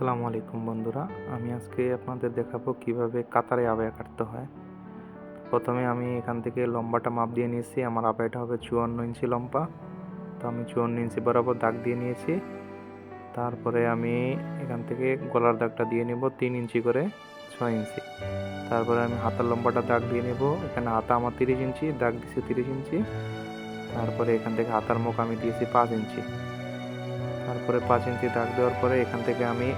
আসসালামু আলাইকুম বন্ধুরা। আমি আজকে আপনাদের দেখাবো কীভাবে কাতারে আবায়া কাটতে হয়। প্রথমে আমি এখান থেকে লম্বাটা মাপ দিয়ে নিয়েছি। আমার আবায়াটা হবে চুয়ান্ন ইঞ্চি লম্বা। তো আমি চুয়ান্ন ইঞ্চি বরাবর দাগ দিয়ে নিয়েছি। তারপরে আমি এখান থেকে গলার দাগটা দিয়ে নেব তিন ইঞ্চি করে ছয় ইঞ্চি। তারপরে আমি হাতার লম্বাটা দাগ দিয়ে নেব। এখানে হাতা আমার তিরিশ ইঞ্চি, দাগ দিয়েছি তিরিশ ইঞ্চি। তারপরে এখান থেকে হাতার মুখ আমি দিয়েছি পাঁচ ইঞ্চি। তারপরে পাঁচ ইঞ্চি দাগ দেওয়ার পরে এখান থেকে আমি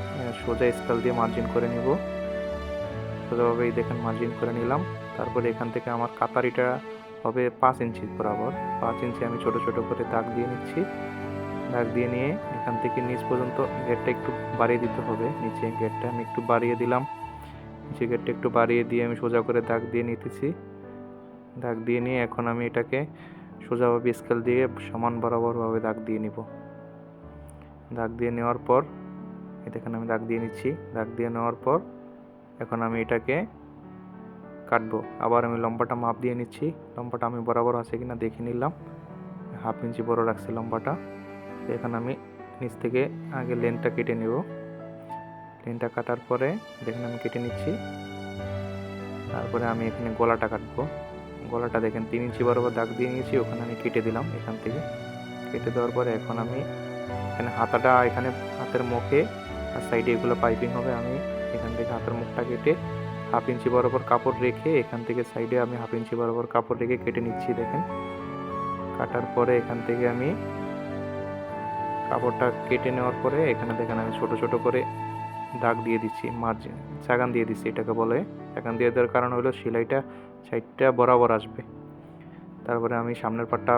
সোজা স্কেল দিয়ে মার্জিন করে নিব। সোজাভাবে এই দেখেন মার্জিন করে নিলাম। তারপরে এখান থেকে আমার কাতারিটা হবে পাঁচ ইঞ্চি বরাবর। পাঁচ ইঞ্চি আমি ছোট ছোট করে দাগ দিয়ে নিচ্ছি। দাগ দিয়ে নিয়ে এখান থেকে নিচ পর্যন্ত গেটটা একটু বাড়িয়ে দিতে হবে। নিচে গেটটা আমি একটু বাড়িয়ে দিলাম। নিচে গেটটা একটু বাড়িয়ে দিয়ে আমি সোজা করে দাগ দিয়ে নিতেছি। দাগ দিয়ে নিয়ে এখন আমি এটাকে সোজাভাবে স্কেল দিয়ে সমান বরাবরভাবে দাগ দিয়ে নিব। দাগ দিয়ে নেওয়ার পর, এই দেখেন আমি দাগ দিয়ে নিচ্ছি। দাগ দিয়ে নেওয়ার পর, এখন আমি এটাকে কাটবো। আবার আমি লম্বাটা মাপ দিয়ে নিচ্ছি। লম্বাটা আমি বরাবর আছে কিনা দেখে নিলাম। হাফ ইঞ্চি বড় রাখছি লম্বাটা। এখন আমি নিচ থেকে আগে লেনটা কেটে নেব। লেনটা কাটার পরে, দেখেন আমি কেটে নিচ্ছি। তারপরে আমি এখানে গলাটা কাটবো। গলাটা দেখেন তিন ইঞ্চি বরাবর দাগ দিয়ে নিয়েছি। ওখানে আমি কেটে দিলাম এখান থেকে। কেটে দেওয়ার পরে এখন আমি এখানে হাতাটা এখানে হাতের মুখে, আর সাইডে এগুলো পাইপিং হবে। আমি এখান থেকে হাতের মুখটা কেটে হাফ ইঞ্চি বরাবর কাপড় রেখে এখান থেকে সাইডে আমি হাফ ইঞ্চি বরাবর কাপড় রেখে কেটে নিচ্ছি, দেখেন। কাটার পরে এখান থেকে আমি কাপড়টা কেটে নেওয়ার পরে এখানে দেখেন আমি ছোট ছোট করে দাগ দিয়ে দিচ্ছি মার্জিন চাগান দিয়ে দিচ্ছি এটাকে বলে। চাগান দিয়ে দেওয়ার কারণ হলো, সেলাইটা সাইডটা বরাবর আসবে। তারপরে আমি সামনের পাটটা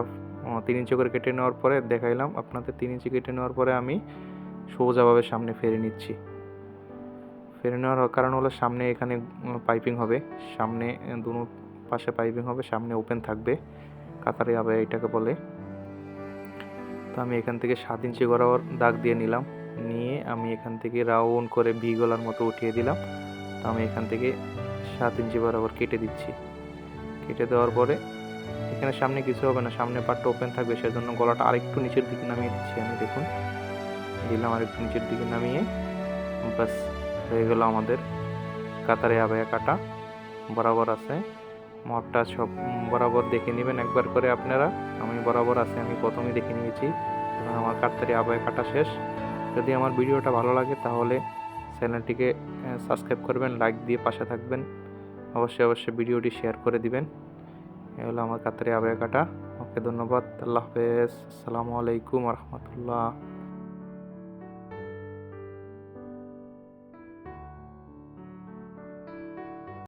তিন ইঞ্চি করে কেটে নেওয়ার পরে দেখাইলাম, আপনাদের তিন ইঞ্চি কেটে নেওয়ার পরে আমি সোজাভাবে সামনে ফেরে নিচ্ছি। ফেরে নেওয়ার কারণ হলো সামনে এখানে পাইপিং হবে, সামনে দুনো পাশে পাইপিং হবে, সামনে ওপেন থাকবে, কাতারে হবে এটাকে বলে। তো আমি এখান থেকে সাত ইঞ্চি বরাবর দাগ দিয়ে নিলাম, নিয়ে আমি এখান থেকে রাউন্ড করে ভি গলার মতো উঠিয়ে দিলাম। তো আমি এখান থেকে সাত ইঞ্চি বরাবর কেটে দিচ্ছি। কেটে দেওয়ার পরে এখানে সামনে কিছু হবে না, সামনে পাটটা ওপেন থাকবে, সেজন্য গলাটা আরেকটু নিচের দিকে নামিয়ে দিচ্ছি আমি, দেখুন। দিলাম আরেকটু নিচের দিকে নামিয়ে, ব্যাস, হয়ে গেল আমাদের কাতারে আবায়া কাটা, বরাবর আছে। মঠটা সব বরাবর দেখে নেবেন একবার করে আপনারা, আমি বরাবর আছে, আমি প্রথমেই দেখে নিয়েছি আমার কাতারে আবায়া কাটা শেষ। যদি আমার ভিডিওটা ভালো লাগে তাহলে চ্যানেলটিকে সাবস্ক্রাইব করবেন লাইক দিয়ে পাশে থাকবেন, অবশ্যই অবশ্যই ভিডিওটি শেয়ার করে দিবেন। এ হলো আমার কাতারে আবেগাটা। ওকে ধন্যবাদ। আল্লাহ হাফেজ। আসসালামু আলাইকুম রহমতুল্লাহ।